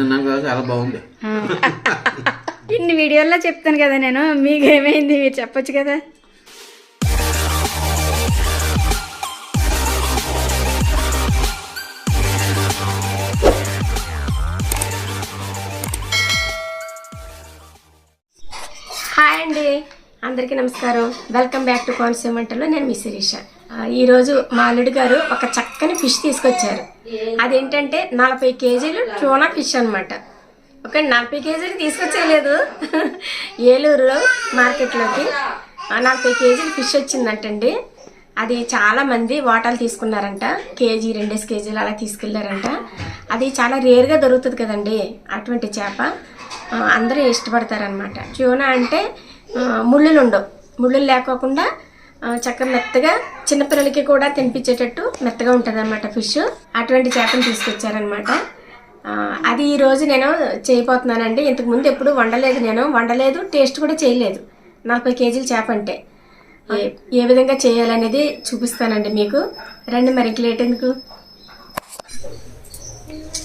తిన్నాను కదా చాలా బాగుంది. ఇన్ని వీడియోల్లో చెప్తాను కదా నేను మీకు ఏమైంది మీరు చెప్పొచ్చు కదా. హాయ్ అండి అందరికీ నమస్కారం. వెల్కమ్ బ్యాక్ టు కోనసీమ వంటలో నేను మీ శిరీష. ఈరోజు మా అల్లుడు గారు ఒక చక్కని ఫిష్ తీసుకొచ్చారు. అదేంటంటే నలభై కేజీలు ట్యూనా ఫిష్ అనమాట ఒక నలభై కేజీలు తీసుకొచ్చేయలేదు. ఏలూరులో మార్కెట్లోకి. నలభై కేజీలు ఫిష్ వచ్చిందంటండి. అది చాలామంది వాటాలు తీసుకున్నారంట. కేజీ రెండేసి కేజీలు అలా తీసుకెళ్ళారంట. అది చాలా రేర్గా దొరుకుతుంది కదండి అటువంటి చేప. అందరూ ఇష్టపడతారనమాట ట్యూనా అంటే ముళ్ళులుండవు. ముళ్ళులు ఉండవు ముళ్ళులు లేకోకుండా చక్కగా మెత్తగా చిన్నపిల్లలకి కూడా తినిపించేటట్టు మెత్తగా ఉంటుంది అనమాట ఫిష్. అటువంటి చేపను తీసుకొచ్చారనమాట అది ఈరోజు నేను చేయబోతున్నానండి. ఇంతకు ముందు ఎప్పుడు వండలేదు నేను. వండలేదు టేస్ట్ కూడా చేయలేదు. నలభై కేజీల చేప అంటే. ఏ- విధంగా చేయాలనేది చూపిస్తానండి మీకు. రండి మరి ఇంక లేట్ ఎందుకు?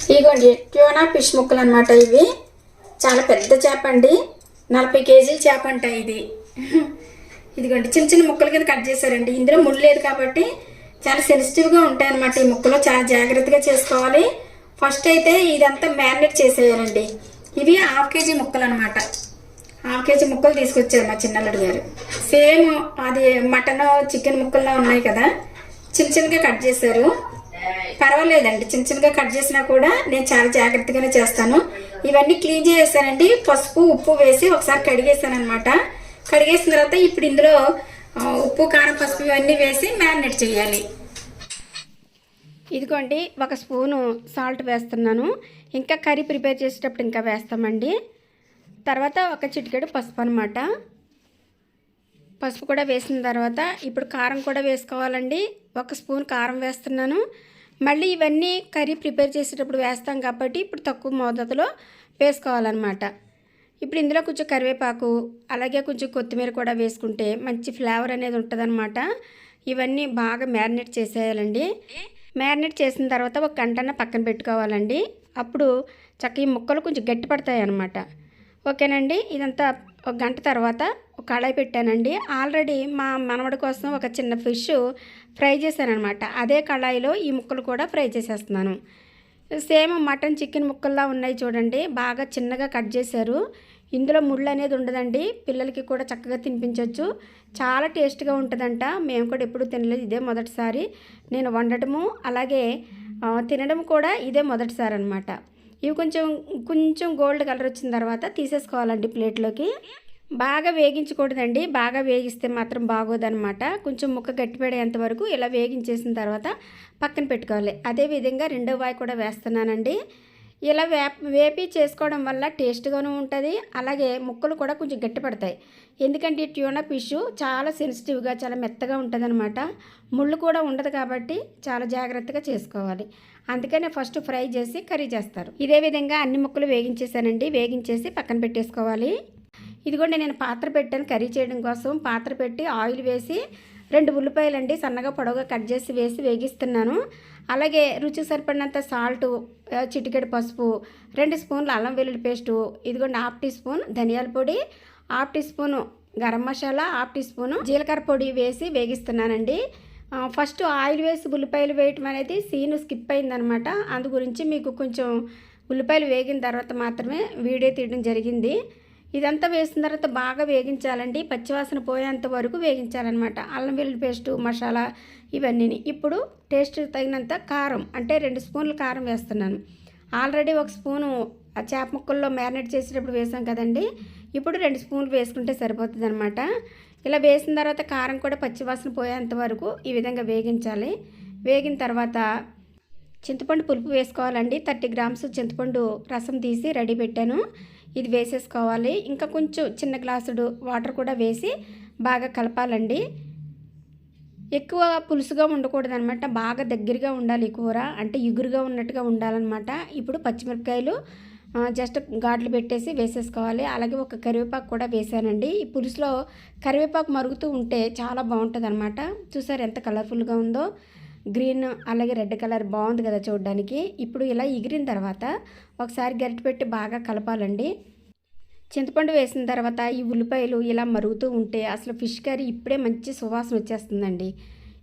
ఇదిగోండి ట్యూనా ఫిష్ ముక్కలు అనమాట ఇవి. చాలా పెద్ద చేప అండి. నలభై కేజీల చేప అంట ఇది. ఇదిగోండి చిన్న చిన్న ముక్కల కింద కట్ చేశారండి. ఇందులో ముళ్ళు లేదు కాబట్టి చాలా సెన్సిటివ్గా ఉంటాయన్నమాట ఈ ముక్కలు. చాలా జాగ్రత్తగా చేసుకోవాలి. ఫస్ట్ అయితే ఇదంతా మ్యారినేట్ చేసేయాలండి. ఇవి హాఫ్ కేజీ ముక్కలు అనమాట హాఫ్ కేజీ ముక్కలు తీసుకొచ్చారు మా చిన్నల్లుడు గారు. సేమ్ అది మటన్ చికెన్ ముక్కల్లో ఉన్నాయి కదా. చిన్న చిన్నగా కట్ చేశారు. పర్వాలేదండి చిన్న చిన్నగా కట్ చేసినా కూడా నేను చాలా జాగ్రత్తగానే చేస్తాను. ఇవన్నీ క్లీన్ చేసేసానండి. పసుపు ఉప్పు వేసి ఒకసారి కడిగేసాను అనమాట కడిగేసిన తర్వాత ఇప్పుడు ఇందులో ఉప్పు కారం పసుపు ఇవన్నీ వేసి మ్యారినేట్ చేయాలి. ఇదిగోండి ఒక స్పూను సాల్ట్ వేస్తున్నాను. ఇంకా కర్రీ ప్రిపేర్ చేసేటప్పుడు ఇంకా వేస్తామండి. తర్వాత ఒక చిటికెడు పసుపు అనమాట పసుపు కూడా వేసిన తర్వాత ఇప్పుడు కారం కూడా వేసుకోవాలండి. ఒక స్పూన్ కారం వేస్తున్నాను. మళ్ళీ ఇవన్నీ కర్రీ ప్రిపేర్ చేసేటప్పుడు వేస్తాం కాబట్టి ఇప్పుడు తక్కువ మోతాదులో వేసుకోవాలన్నమాట. ఇప్పుడు ఇందులో కొంచెం కరివేపాకు అలాగే కొంచెం కొత్తిమీర కూడా వేసుకుంటే మంచి ఫ్లేవర్ అనేది ఉంటుందన్నమాట. ఇవన్నీ బాగా మ్యారినేట్ చేసేయాలండి. మ్యారినేట్ చేసిన తర్వాత ఒక గంటన్న పక్కన పెట్టుకోవాలండి. అప్పుడు చక్క ఈ ముక్కలు కొంచెం గట్టి పడతాయి అన్నమాట ఓకేనండి? ఇదంతా ఒక గంట తర్వాత ఒక కళాయి పెట్టానండి. ఆల్రెడీ మా మనవడి కోసం ఒక చిన్న ఫిష్ ఫ్రై చేశానమాట అదే కళాయిలో ఈ ముక్కలు కూడా ఫ్రై చేసేస్తున్నాను. సేమ్ మటన్ చికెన్ ముక్కల్లా ఉన్నాయి చూడండి. బాగా చిన్నగా కట్ చేశారు. ఇందులో ముళ్ళు అనేది ఉండదండి. పిల్లలకి కూడా చక్కగా తినిపించవచ్చు చాలా టేస్ట్గా ఉంటుందంట. మేము కూడా ఎప్పుడు తినలేదు ఇదే మొదటిసారి. నేను వండటము అలాగే తినడం కూడా ఇదే మొదటిసారి అనమాట ఇవి కొంచెం కొంచెం గోల్డ్ కలర్ వచ్చిన తర్వాత తీసేసుకోవాలండి ప్లేట్లోకి. బాగా వేగించకూడదండి. బాగా వేగిస్తే మాత్రం బాగోదనమాట కొంచెం ముక్క గట్టిపడేంత వరకు ఇలా వేగించేసిన తర్వాత పక్కన పెట్టుకోవాలి. అదేవిధంగా రెండో వాయి కూడా వేస్తున్నానండి. ఇలా వేప వేపి చేసుకోవడం వల్ల టేస్ట్గాను ఉంటుంది. అలాగే ముక్కలు కూడా కొంచెం గట్టిపడతాయి. ఎందుకంటే ఈ ట్యూనా ఫిష్ చాలా సెన్సిటివ్గా చాలా మెత్తగా ఉంటుందన్నమాట. ముళ్ళు కూడా ఉండదు కాబట్టి చాలా జాగ్రత్తగా చేసుకోవాలి. అందుకనే ఫస్ట్ ఫ్రై చేసి కర్రీ చేస్తారు. ఇదే విధంగా అన్ని ముక్కలు వేగించేసానండి. వేగించేసి పక్కన పెట్టేసుకోవాలి. ఇదిగోండి నేను పాత్ర పెట్టాను కర్రీ చేయడం కోసం. పాత్ర పెట్టి ఆయిల్ వేసి రెండు ఉల్లిపాయలు అండి సన్నగా పొడవుగా కట్ చేసి వేసి వేగిస్తున్నాను. అలాగే రుచికి సరిపడినంత సాల్ట్ చిటికెడు పసుపు రెండు స్పూన్లు అల్లం వెల్లుల్లి పేస్టు ఇదిగోండి హాఫ్ టీ స్పూన్ ధనియాల పొడి half teaspoon garam masala half teaspoon జీలకర్ర పొడి వేసి వేగిస్తున్నానండి. ఫస్ట్ ఆయిల్ వేసి ఉల్లిపాయలు వేయటం అనేది సీను స్కిప్ అయిందనమాట. అందు గురించి మీకు కొంచెం ఉల్లిపాయలు వేగిన తర్వాత మాత్రమే వీడియో తీయడం జరిగింది. ఇదంతా వేసిన తర్వాత బాగా వేగించాలండి. పచ్చివాసన పోయేంత వరకు వేగించాలన్నమాట. అల్లం వెల్లుల్లి పేస్టు మసాలా ఇవన్నీ ఇప్పుడు టేస్ట్ తగినంత కారం అంటే రెండు స్పూన్లు కారం వేస్తున్నాను. ఆల్రెడీ ఒక స్పూను ఆ చేప ముక్కల్లో మ్యారినేట్ చేసేటప్పుడు వేసాం కదండి. ఇప్పుడు రెండు స్పూన్లు వేసుకుంటే సరిపోతుంది అనమాట ఇలా వేసిన తర్వాత కారం కూడా పచ్చివాసన పోయేంత వరకు ఈ విధంగా వేగించాలి. వేగిన తర్వాత చింతపండు పులుపు వేసుకోవాలండి. థర్టీ గ్రామ్స్ చింతపండు రసం తీసి రెడీ పెట్టాను. ఇది వేసేసుకోవాలి. ఇంకా కొంచెం చిన్న గ్లాసుడు వాటర్ కూడా వేసి బాగా కలపాలండి. ఎక్కువ పులుసుగా ఉండకూడదు అనమాట బాగా దగ్గరగా ఉండాలి కూర. అంటే ఎగురుగా ఉన్నట్టుగా ఉండాలన్నమాట. ఇప్పుడు పచ్చిమిరపకాయలు జస్ట్ ఘాట్లు పెట్టేసి వేసేసుకోవాలి. అలాగే ఒక కరివేపాకు కూడా వేసానండి. ఈ పులుసులో కరివేపాకు మరుగుతూ ఉంటే చాలా బాగుంటుంది అనమాట చూసారు ఎంత కలర్ఫుల్గా ఉందో? గ్రీన్ అలాగే రెడ్ కలర్ బాగుంది కదా చూడడానికి. ఇప్పుడు ఇలా ఎగిరిన తర్వాత ఒకసారి గరిటె పెట్టి బాగా కలపాలండి. చింతపండు వేసిన తర్వాత ఈ ఉల్లిపాయలు ఇలా మరుగుతూ ఉంటే అసలు ఫిష్ కర్రీ ఇప్పుడే మంచి సువాసన వచ్చేస్తుందండి.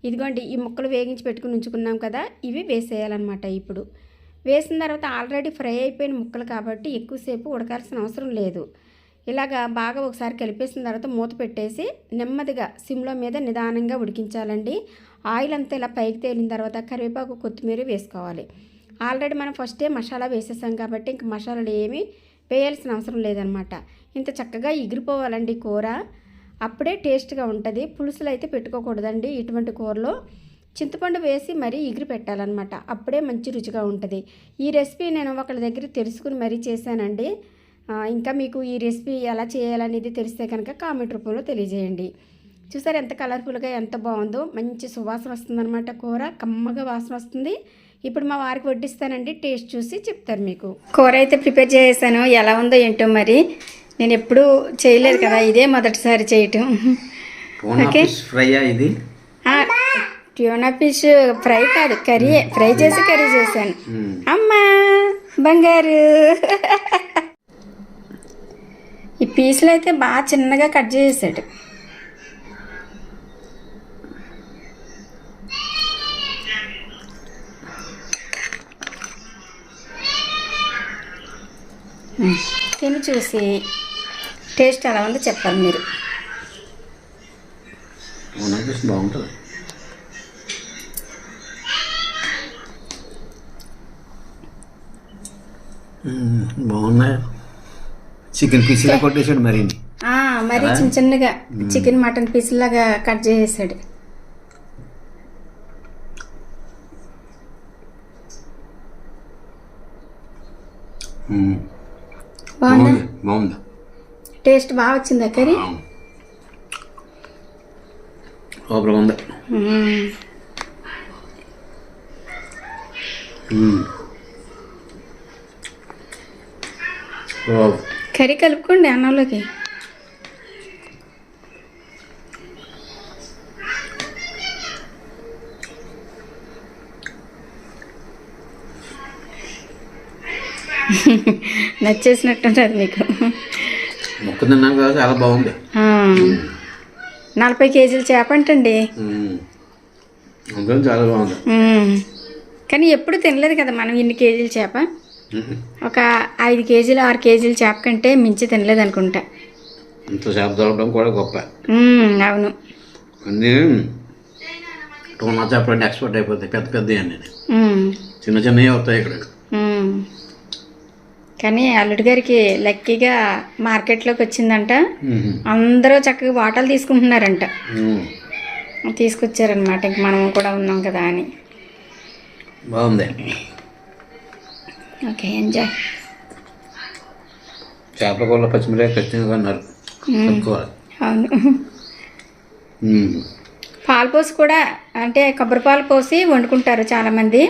ఇదిగోండి ఈ ముక్కలు వేగించి పెట్టుకుని ఉంచుకున్నాం కదా ఇవి వేసేయాలన్నమాట ఇప్పుడు. వేసిన తర్వాత ఆల్రెడీ ఫ్రై అయిపోయిన ముక్కలు కాబట్టి ఎక్కువసేపు ఉడకాల్సిన అవసరం లేదు. ఇలాగా బాగా ఒకసారి కలిపేసిన తర్వాత మూత పెట్టేసి నెమ్మదిగా సిమ్లో మీద నిదానంగా ఉడికించాలండి. ఆయిల్ అంతా ఇలా పైకి తేలిన తర్వాత కరివేపాకు కొత్తిమీర వేసుకోవాలి. ఆల్రెడీ మనం ఫస్టే మసాలా వేసేసాం కాబట్టి ఇంక మసాలాలు ఏమీ వేయాల్సిన అవసరం లేదనమాట. ఇంత చక్కగా ఎగిరిపోవాలండి కూర. అప్పుడే టేస్ట్గా ఉంటుంది. పులుసులు అయితే పెట్టుకోకూడదండి. ఇటువంటి కూరలో చింతపండు వేసి మరీ ఎగిరి పెట్టాలన్నమాట అప్పుడే మంచి రుచిగా ఉంటుంది. ఈ రెసిపీ నేను ఒకళ్ళ దగ్గర తెలుసుకుని మరీ చేశానండి. ఇంకా మీకు ఈ రెసిపీ ఎలా చేయాలనేది తెలిస్తే కనుక కామెంట్ రూపంలో తెలియజేయండి. చూసారు ఎంత కలర్ఫుల్గా ఎంత బాగుందో. మంచి సువాసన వస్తుందన్నమాట కూర కమ్మగా వాసన వస్తుంది. ఇప్పుడు మా వారికి వడ్డిస్తానండి టేస్ట్ చూసి చెప్తారు మీకు. కూర అయితే ప్రిపేర్ చేసాను ఎలా ఉందో ఏంటో మరి. నేను ఎప్పుడూ చేయలేదు కదా ఇదే మొదటిసారి చేయటం. ఓకే. ఇది? ట్యూనా ఫిష్ ఫ్రై కాదు కర్రీ ఫ్రై చేసి కర్రీ చేశాను. మ్మ్. అమ్మా బంగారు. ఈ పీసులు అయితే బాగా చిన్నగా కట్ చేసాడు తిని చూసి టేస్ట్ ఎలా ఉందో చెప్పాలి మీరు. బాగుంటుంది. బాగున్నాయి. చికెన్ పీస్ ఇలా కొట్టేసాడు మరి. ఆ, మరి చిన్న చిన్నగా చికెన్ మటన్ పీస్ లాగా కట్ చేసేసాడు. మ్మ్. బాగుందా? బాగుంది బాగుంది. టేస్ట్ బాగా వచ్చిందా కర్రీ? ఉంది. కర్రీ కలుపుకోండి అన్నంలోకి. నచ్చేసినట్టుంటుంది మీకు. ముక్క తిన్నాను కదా చాలా బాగుంది. నలభై కేజీలు చేప అంటండి. చాలా బాగుంది. కానీ ఎప్పుడు తినలేదు కదా మనం ఇన్ని కేజీలు చేప. ఒక ఐదు కేజీలు ఆరు కేజీలు చేప కంటే మించి తినలేదు అనుకుంటా. ఇంత చేప దొరకడం కూడా గొప్ప. అవును. అన్నీ టోనా చేపలు ఎక్స్పోర్ట్ అయిపోతాయి పెద్ద పెద్ద మ్మ్, చిన్న చిన్నవి వస్తాయి ఇక్కడ. కానీ అల్లుడి గారికి లక్కీగా మార్కెట్లోకి వచ్చిందంట. అందరూ చక్కగా వాటలు తీసుకుంటున్నారంట. తీసుకొచ్చారనమాట ఇంక మనం కూడా ఉన్నాం కదా అని. బాగుంది. Okay enjoy. చేపల కూర పచ్చిమిరకాయ ఖచ్చితంగా అన్నారు అవును. పాలు పోసి కూడా అంటే కొబ్బరి పాలు పోసి వండుకుంటారు చాలామంది.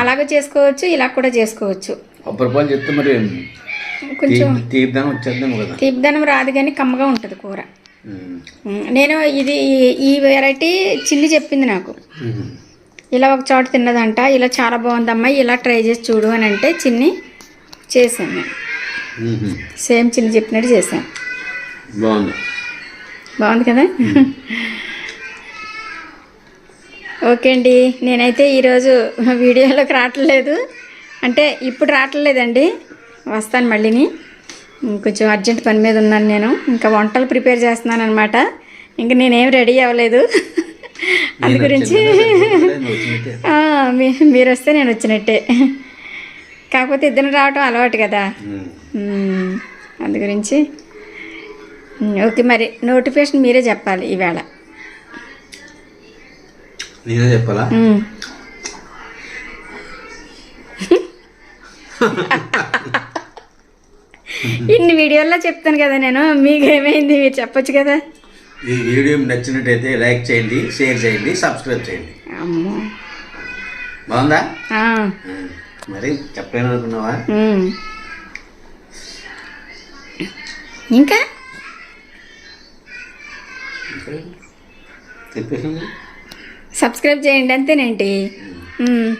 అలాగే చేసుకోవచ్చు ఇలా కూడా చేసుకోవచ్చు. కొబ్బరి పాలు చెప్తే మరి కొంచెం తీ- తీర్థం వచ్చేద్దాము కదా. తీపిదనం రాదు కానీ కమ్మగా ఉంటుంది కూర. నేను ఇది ఈ వెరైటీ చిన్ని చెప్పింది నాకు. ఇలా ఒక చోట తిన్నదంట ఇలా చాలా బాగుందమ్మా ఇలా ట్రై చేసి చూడు అని అంటే చిన్ని చేశాను నేను. సేమ్ చిన్ని చెప్పినట్టు చేశాను బాగుంది. బాగుంది కదా? ఓకే అండి నేనైతే ఈరోజు వీడియోలోకి రావట్లేదు. అంటే ఇప్పుడు రావట్లేదండి. వస్తాను మళ్ళీని. కొంచెం అర్జెంట్ పని మీద ఉన్నాను నేను. ఇంకా వంటలు ప్రిపేర్ చేస్తున్నాను అనమాట ఇంకా నేనేం రెడీ అవ్వలేదు. అందు గురించి మీరు వస్తే నేను వచ్చినట్టే. కాకపోతే ఇద్దరు రావటం అలవాటు కదా. అందు గురించి. ఓకే మరి నోటిఫికేషన్ మీరే చెప్పాలి ఈవేళ. చెప్పాలా? ఇన్ని వీడియోల్లో చెప్తాను కదా నేను. మీకు ఏమైంది? మీరు చెప్పొచ్చు కదా. ఈ వీడియో నచ్చినట్టయితే లైక్ చేయండి షేర్ చేయండి సబ్స్క్రైబ్ చేయండి. అమ్మో. బాగుందా. మరి చెప్పలేను అనుకున్నావా. ఇంకా? సబ్స్క్రైబ్ చేయండి అంతేనేంటి? మ్మ్.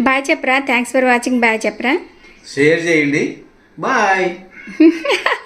బాయ్ చెప్పరా. థ్యాంక్స్ ఫర్ వాచింగ్ బాయ్ చెప్పరా. షేర్ చేయండి. బాయ్